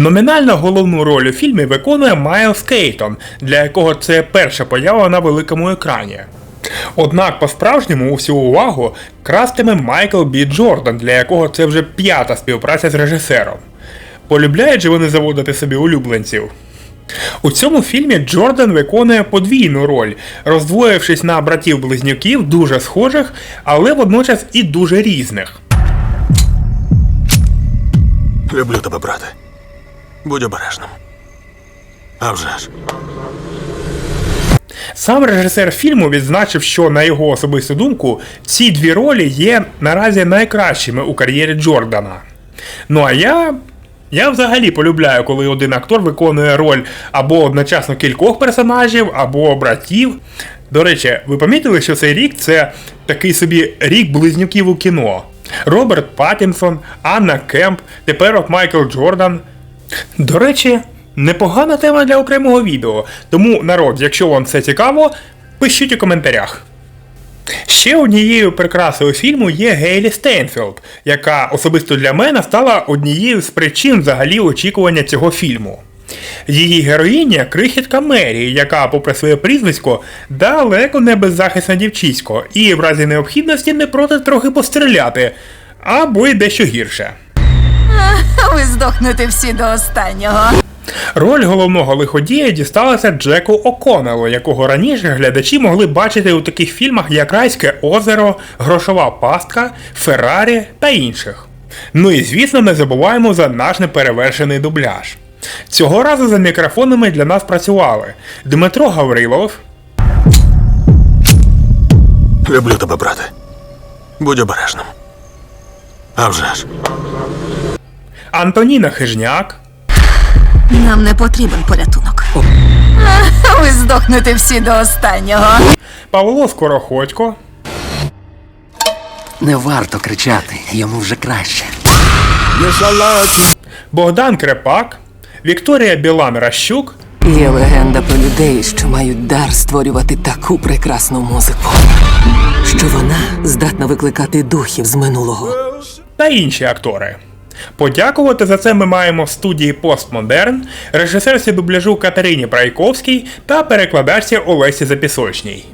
Номінально головну роль у фільмі виконує Майлз Кейтон, для якого це перша поява на великому екрані. Однак по-справжньому усю увагу крастиме Майкл Бі Джордан, для якого це вже п'ята співпраця з режисером. Полюбляють же вони заводити собі улюбленців. У цьому фільмі Джордан виконує подвійну роль, роздвоївшись на братів-близнюків дуже схожих, але водночас і дуже різних. Люблю тебе, брате. Будь обережним. А вже ж. Сам режисер фільму відзначив, що на його особисту думку ці дві ролі є наразі найкращими у кар'єрі Джордана. Ну а я. Я взагалі полюбляю, коли один актор виконує роль або одночасно кількох персонажів, або братів. До речі, ви помітили, що цей рік це такий собі рік близнюків у кіно. Роберт Паттінсон, Анна Кемп, тепер от Майкл Джордан. До речі, непогана тема для окремого відео. Тому, народ, якщо вам це цікаво, пишіть у коментарях. Ще однією прикрасою фільму є Гейлі Стейнфілд, яка особисто для мене стала однією з причин взагалі очікування цього фільму. Її героїня крихітка Мері, яка, попри своє прізвисько, далеко не беззахисна дівчисько, і в разі необхідності не проти трохи постріляти, або й дещо гірше. Ви здохнете всі до останнього. Роль головного лиходія дісталася Джеку О'Коннеллу, якого раніше глядачі могли бачити у таких фільмах як Райське озеро, Грошова пастка, Феррарі та інших. Ну і звісно, не забуваємо за наш неперевершений дубляж. Цього разу за мікрофонами для нас працювали Дмитро Гаврилов, Люблю тебе, брате. Будь обережним. А вже ж. Антоніна Хижняк, Нам не потрібен порятунок. Ви здохнете всі до останнього. Павло Скороходько, Не варто кричати, йому вже краще. Богдан Крепак, Вікторія Білан Ращук Є легенда про людей, що мають дар створювати таку прекрасну музику, що вона здатна викликати духів з минулого. та інші актори. Подякувати за це ми маємо в студії Постмодерн, режисерці дубляжу Катерині Прайковській та перекладачці Олесі Запісочній.